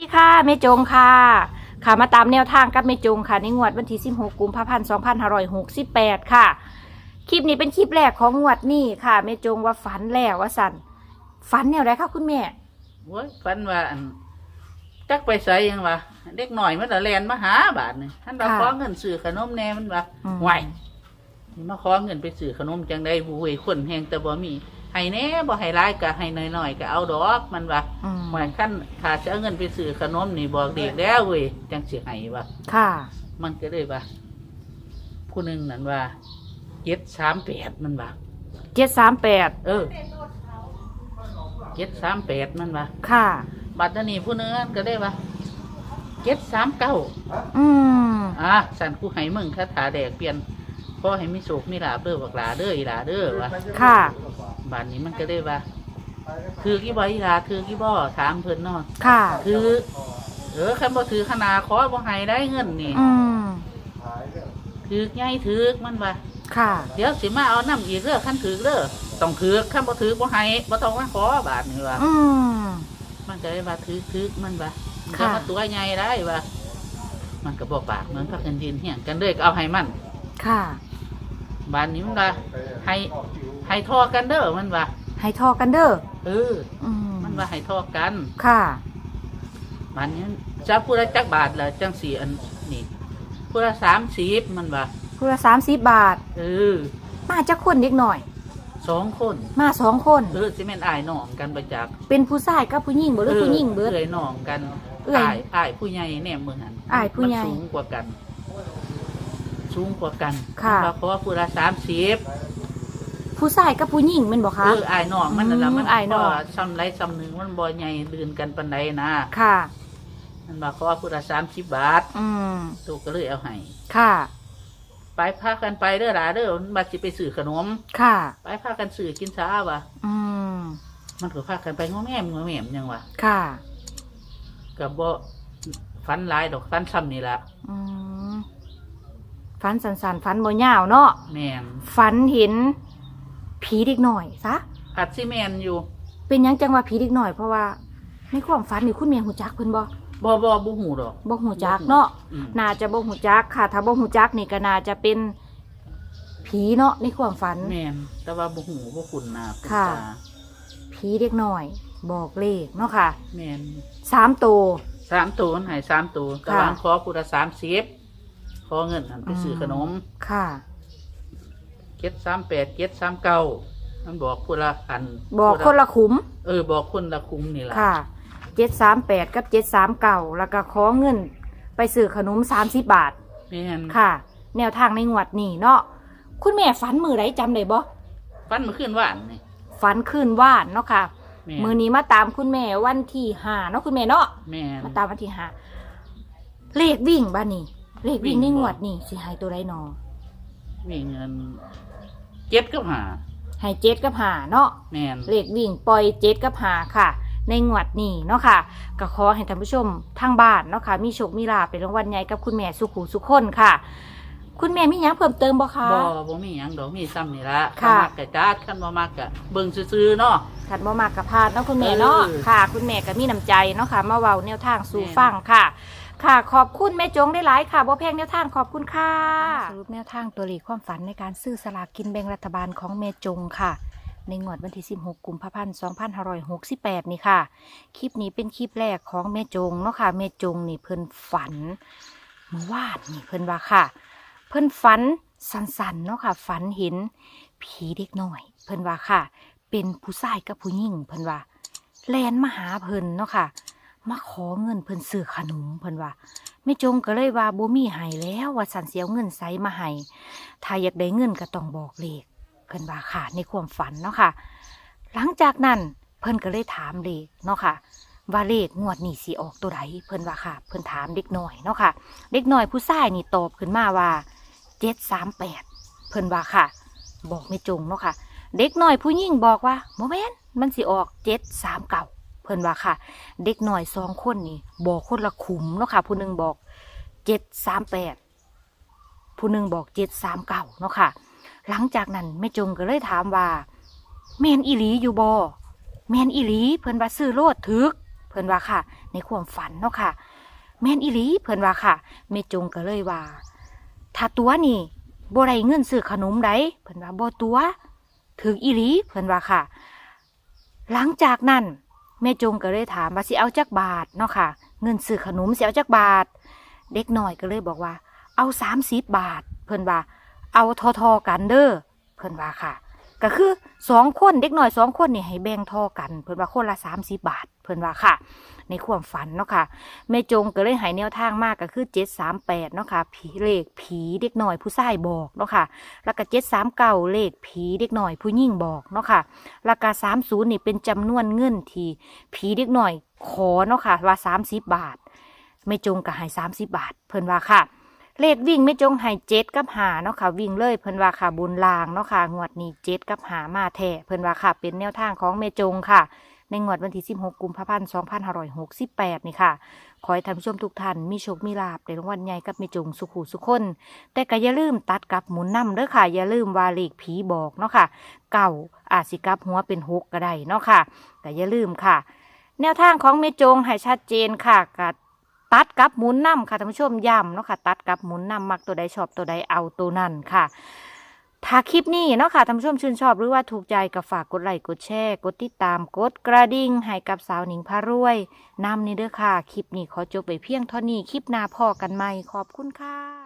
สวัสดีค่ะเมจงค่ะ ค่ะมาตามแนวทางกับเมจงค่ะ ในงวดวันที่ 16 กุมภาพันธ์ 2568 ค่ะ คลิปนี้เป็นคลิปแรกของงวดนี้ค่ะเมจงว่าฝันแล้วว่าสันฝันแนวไรคะคุณแม่โว้ยฝันว่าอันจักไปใส่ยังวะเด็กหน่อยมันละแลนมาหาบาทนี่ท่านมาค่ะขอเงินซื้อขนมแหน่มันว่าอืมไหวนี่มาขอเงินไปซื้อขนมจังได้บุ้ยคนแหงแต่บ่มี ให้แหน่บ่ให้ร้ายก็ให้น้อยๆก็เอาดอกมันว่าอืมเหมือนขั้นถ้าจะเอาเงินไปซื้อขนมนี่บอกเด็กแล้วเว้ยจังสิให้ว่า ค่ะ มันก็เลยว่าผู้หนึงนั่นว่าเจ็ดสามแปดมันว่า738เออเจ็ดสามแปดมันว่าค่ะ บัตรนี้ผู้เนื้อก็ได้ปะเจ็ดสามเก้าอืมอะสันกูให้มึงคาถาแดกเปลี่ยน พ่อให้มีโศกมีลาบเด้อบักหลาเด้ออีหลาเด้อวะค่ะบัตรนี้มันก็ได้ปะคือกี่บ่อีหลาคือกี่บ่ถามเพิ่นเนาะค่ะ คือ เออคันบ่ถือขนาขอบ่ให้ได้เงินนี่อืมถือไงถือมันว่าค่ะ เดี๋ยวสิมาเอาน้ำอีกเด้อคันถือเด้อต้องถือคันบ่ถือบ่ให้บ่ต้องมาขอบาทนี่ว่าอืมมันก็ได้ว่าถือถือมันว่ามันค่ะจะมาตัวใหญ่ได้ว่ามันก็บอกปากเหมือนพักกันดินเหี่ยงกันเลยก็เอาให้มันค่ะ บ้านนี้มันว่าให้ให้ทอกันเด้อมันว่าให้ทอกันเด้อเอออืมมันว่าให้ทอกันค่ะบ้านนี้จะพูดละจักบาทละจังสี่อันนี่พูดละสามสิบมันว่าคุณละ30บาท เออมาจากคนเด็กหน่อย สองคนมาสองคน เออสิแม่นอายน้องกันประจักษ์เป็นผู้ชายกับผู้หญิงบ่หรือผู้หญิงเบิด เอ้ยน้องกันเอื้อยอายอายผู้ใหญ่แน่มือหันอ้ายผู้ใหญ่ มันสูงกว่ากัน สูงกว่ากันค่ะเพราะว่าพูดละสามสิบผู้ชายกับผู้หญิงแมันบอกเอคะออายน้องมันนั่นแหละอืมมันอ้ายน้องก็ซ้ำไรซ้ำหนึ่งมันบ่ใหญ่เดือนกันปันใดนะค่ะ มันบอกเขาว่าพูดละสามสิบบาทอืม ตูก็เลยเอาให้ค่ะ ไปพากันไปเด้อหลาเด้อมันมาสิไปซื้อขนม ค่ะ ไปพากันซื้อกินช้าวะอืม มันก็พากันไปง้อแม่มง้อแม่มยังวะค่ะ กับบ่ฟันหลายดอกฟันซ้ำนี่ละอืม ฝันสันสันๆฝันบ่ยาวเนาะแม่นฝันเห็นผีเด็กหน่อยซะอัดซีแมนอยู่เป็นหยังจังว่าผีเด็กหน่อยเพราะว่าในความฝันนี่คุณแม่หูจักเพิ่นบ่บ่บ่บ่หูดอกบ่หูจักเนาะอืมน่าจะบ่หูจักค่ะ ถ้าบ่หูจักนี่ก็น่าจะเป็นผีเนาะในความฝัน แม่นแต่ว่าบ่หูบ่คุ้นหน้าคุ้นค่ะ ตาผีเด็กหน่อย บอกเลขเนาะค่ะแม่นสามตัว สามตัวมันใหายสามตัวแต่ค่ะวางขอพูดละสามสิบ ขอเงินหันไปซื้อขนมค่ะเจ็ดสามแปดเจ็ดสามเก้ามันบอกพูดละอันบอกคนละขุม เออ บอกคนละคุ้มนี่แหละค่ะเจ็ดสามแปดกับเจ็ดสามเก่าแล้วก็ขอเงิน ไปซื้อขนมสามสิบบาท แม่นค่ะ แนวทางในงวดนี้เนาะคุณแม่ฝันมือไรจำได้บ่ฟันมาขึ้นว่านนี่ ฝันคืนว่านเนาะค่ะ แม่มือนี้มาตามคุณแม่วันที่ห้าเนาะคุณแม่เนาะแม่นมาตามวันที่ห้าเลขวิ่งบ้านนี้ เลขวิ่งวิ่ในงบ่งวดนี้สิให้ตัวไรนอมีเงินเจ็ดกับหาให้เจ็ดกับหาเนาะแม่นเลขวิ่งปล่อยเจ็ดกับหาค่ะ ในงวดนี้เนาะค่ะก็ขอให้ท่านผู้ชมทางบ้านเนาะค่ะมีโชคมีลาภเป็นรางวัลใหญ่กับคุณแม่สุขุสุขคนค่ะ คุณแม่มีหยังเพิ่มเติมบ่คะ บ่บ่มีหยังดอกมีซ้ำนี่ละค่ะขันมากกะจัดขันบ่มากกะเบิ่งซื่อๆเนาะ ขันบ่มากกับพาดเนาะคุณแม่เนาะเออ ค่ะ คุณแม่ก็มีน้ำใจเนาะค่ะ มาเว้าแนวทางสู่แม่นฟังค่ะ ค่ะ ขอบคุณแม่จงได้หลายค่ะบ่แพงแนวทางขอบคุณค่ะ สรุปแนวทางตัวเลขความฝันในการซื้อสลากกินแบ่งรัฐบาลของแม่จงค่ะ ในงวดวันที่ 16 กุมภาพันธ์ 2568 นี่ค่ะ คลิปนี้เป็นคลิปแรกของแม่จงเนาะค่ะแม่จงนี่เพิ่นฝันเมื่อวานนี่เพิ่นว่าค่ะ เพิ่นฝันสันๆเนาะค่ะ ฝันเห็นผีเด็กน้อย เพิ่นว่าค่ะ เป็นผู้ชายกับผู้หญิงเพิ่นว่าแลนมาหาเพิ่นเนาะค่ะ มาขอเงินเพิ่นซื้อขนมเพิ่นว่าแม่จงก็เลยว่าบ่มีให้แล้วว่าสันเสียวเงินใสมาให้ถ้าอยากได้เงินก็ต้องบอกเลขเพิ่นว่าค่ะ ในความฝันเนาะค่ะ หลังจากนั้นเพิ่นก็เลยถามเลขเนาะค่ะว่าเลขงวดนี้สิออกตัวใดเพิ่นว่าค่ะ เพิ่นถามเด็กน้อยเนาะค่ะ เด็กน้อยผู้ชายนี่ตอบขึ้นมาว่า เจ็ดสามแปดเพิ่นว่าค่ะ บอกไม่จงเนาะค่ะ เด็กหน้อยผู้หญิงบอกว่าโมเมนมันสิออกเจ็ดสามเก่าเพิ่นว่าค่ะ เด็กหน้อยสองคนนี่บอกคนละขุมเนาะค่ะ ผู้หนึ่งบอกเจ็ดสามแปดผู้หนึ่งบอกเจ็ดสามเก่าเนาะค่ะ หลังจากนั้นแม่จงก็เลยถามว่าแมนอีหลีอยู่บอแมนอีหลีเพิ่นว่าซื้อโลดถึก เพิ่นว่าค่ะ ในความฝันเนาะค่ะแมนอีหลีเพิ่นว่าค่ะแม่จงก็เลยว่า ถ้าตัวนี่บ่ได้เงินซื้อขนมได้เพิ่นว่าบ่ตัวถืออีหลีเพิ่นว่าค่ะ หลังจากนั้นแม่จงก็เลยถามว่าสิเอาจักบาทเนาะค่ะ เงินซื้อขนมสิเอาจักบาท เด็กหน่อยก็เลยบอกว่า เอาสามสิบบาท เพิ่นว่า เอาทอทอกันเด้อเพิ่นว่าค่ะ ก็คือสองคนเด็กหน้อยสองคนนี่ให้แบ่งทอกัน เพิ่นว่าคนละสามสิบบาท เพิ่นว่าค่ะ ในความฝันเนาะค่ะแม่จงก็เลยหายแนวทางมากก็คือเจ็ดสามแปดเนาะค่ะผีเลขผีเด็กหน่อยผู้ชายบอกเนาะค่ะ แล้วก็เจ็ดสามเก้าเลขผีเด็กหน่อยผู้ยิ่งบอกเนาะค่ะแล้วก็สามศูนย์นี่เป็นจำนวนเงินที่ผีเด็กหน่อยขอเนาะค่ะว่าสามสิบบาทแม่จงก็ให้สามสิบบาท เพิ่นว่าค่ะ เลขวิ่งไม่จงให้เจ็ดกับหาเนาะค่ะ วิ่งเลยเพิ่นว่าค่ะบุญลางเนาะค่ะ งวดนี้เจ็ดกับหามาแท้เพิ่นว่าค่ะเป็นแนวทางของแม่จงค่ะ ในงวดวันที่ 16 กุมภาพันธ์ 2568 นี่ค่ะ ขอให้ท่านผู้ชมทุกท่านมีโชค มีลาบในรางวัลใหญ่กับแม่จงสุขูสุขคน แต่ก็อย่าลืมตัดกับหมุนนำเด้อค่ะ อย่าลืมว่าเลขผีบอกเนาะค่ะ เก่าอาจสิกับหัวเป็นหกก็ได้เนาะค่ะแต่อย่าลืมค่ะ แนวทางของแม่จงให้ชัดเจนค่ะกับ ตัดกับหมุนนำค่ะท่านผู้ชมย้ำเนาะค่ะ ตัดกับหมุนนำมักตัวใดชอบตัวใดเอาตัวนั่นค่ะถ้าคลิปนี้เนาะค่ะท่านผู้ชมชื่นชอบหรือว่าถูกใจก็ฝากกดไลค์กดแชร์กดติดตามกดกระดิ่งให้กับสาวหนิงพารวยนำนี่เด้อค่ะ คลิปนี้ขอจบไปเพียงเท่านี้คลิปหน้าพอกันใหม่ขอบคุณค่ะ